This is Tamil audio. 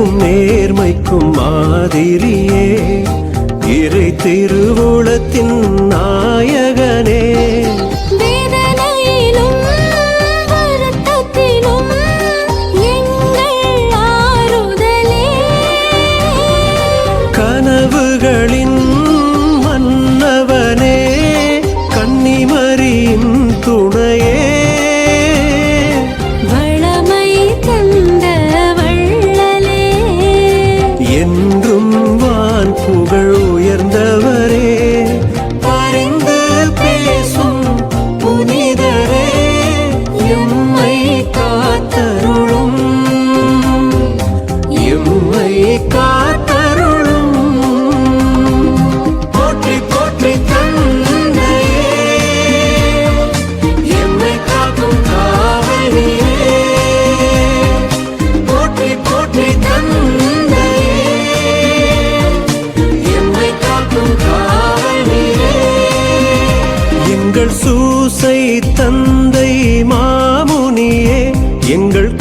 உண்மைக்கும் நேர்மைக்கும் மாதிரியே. இறை திருவுளத்தின் நாயகனே. கனவுகளின் மன்னவனே கன்னிமரியின் துணையே எம்மை காத்தருளும். போற்றி போற்றி தந்தையே எம்மை காக்கும் காவலியே போற்றி போற்றி தந்தையே எம்மை காக்கும் காவலியே எங்கள் சூசை தந்தை மாமுனியே எங்கள்